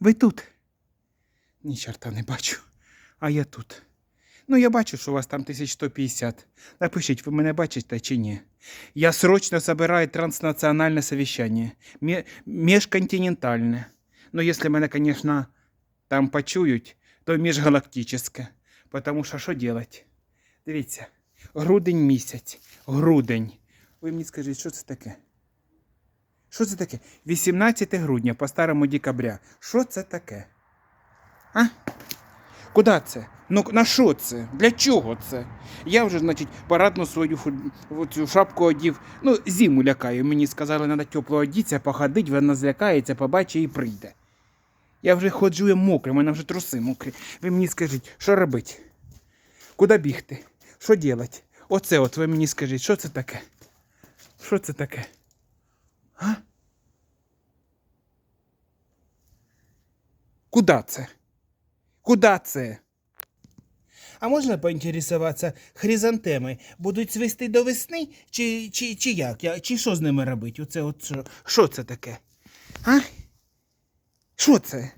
Ви тут? Ні, чорта не бачу. А я тут. Ну, я бачу, що у вас там 1150. Напишіть, ви мене бачите чи ні. Я срочно собираю транснациональное совещание. Ме- Межконтинентальне. Ну, якщо мене, звісно, там почують, то міжгалактичне. Потому що що делать? Дивіться, грудень місяць. Грудень. Ви мені скажіть, що це таке? Що це таке? 18 грудня по старому декабря. Що це таке? А? Куди це? Ну на що це? Для чого це? Я вже, значить, парадну свою цю шапку одів. Ну, зиму лякаю. Мені сказали, треба тепло одітися, походити, вона злякається, побачить і прийде. Я вже ходжу я мокрий, мене вже труси мокрі. Ви мені скажіть, що робити? Куди бігти? Що робити? Оце от ви мені скажіть, що це таке? Що це таке? Куда це? Куда це? А можна поінтересуватися, хризантеми будуть цвісти до весни, чи, чи, чи як? Чи що з ними робити? Оце от що? Що це таке? А? Що це?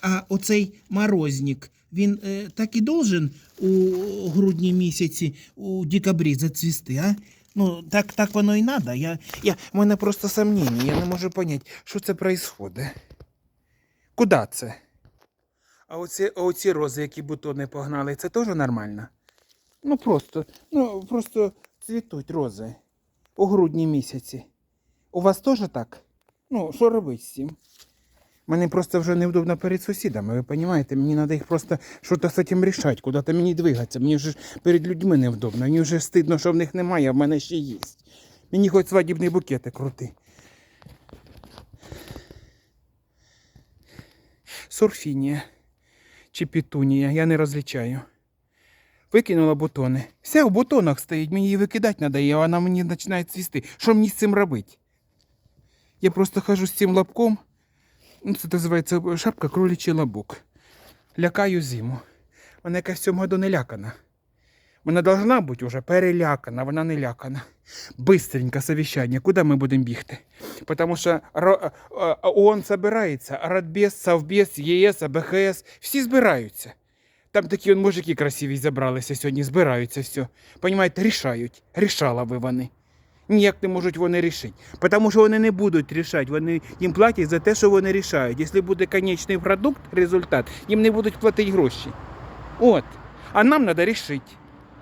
А оцей морозник, він е, так і должен у грудні місяці, у декабрі зацвісти, а? Ну, так, так воно і надо. Я, я, у мене просто сомнення, я не можу зрозуміти, що це відбувається. Куда це? А оці, оці рози, які бутони погнали, це теж нормально? Ну просто, ну просто цвітуть рози у грудні місяці. У вас теж так? Ну, що робити з цим? Мені просто вже невдобно перед сусідами, ви розумієте? Мені треба їх просто щось з цим рішати, куди-то мені двигатися. Мені вже перед людьми невдобно. Мені вже стидно, що в них немає, а в мене ще є. Мені хоч свадібний букети крути. Сурфінія чи пітунія, я не розлічаю. Викинула бутони. Вся в бутонах стоїть, мені її викидати треба, і вона мені починає цвісти. Що мені з цим робити? Я просто хожу з цим лапком. Ну, це називається шапка кролічий лабук. Лякаю зиму. Вона якась в цьому году не лякана. Вона должна бути вже перелякана, вона не лякана. Быстренько совещання, куди ми будемо бігти? Потому що а- а ООН собирається, а Радбез, Совбез, ЄС, АБХС, всі збираються. Там такі он мужики красиві зібралися сьогодні, збираються все. Понімаєте, рішають. Рішала ви вони. Ніяк не можуть вони рішити. Тому що вони не будуть рішати. Вони їм платять за те, що вони рішають. Якщо буде конечний продукт, результат, їм не будуть платити гроші. От. А нам треба рішити.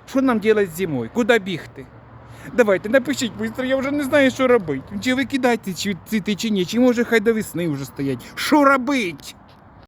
Що нам робити зимою? Куди бігти? Давайте, напишіть швидко, я вже не знаю, що робити. Чи викидати ці цвіти, чи ні, чи може хай до весни вже стоять. Що робить?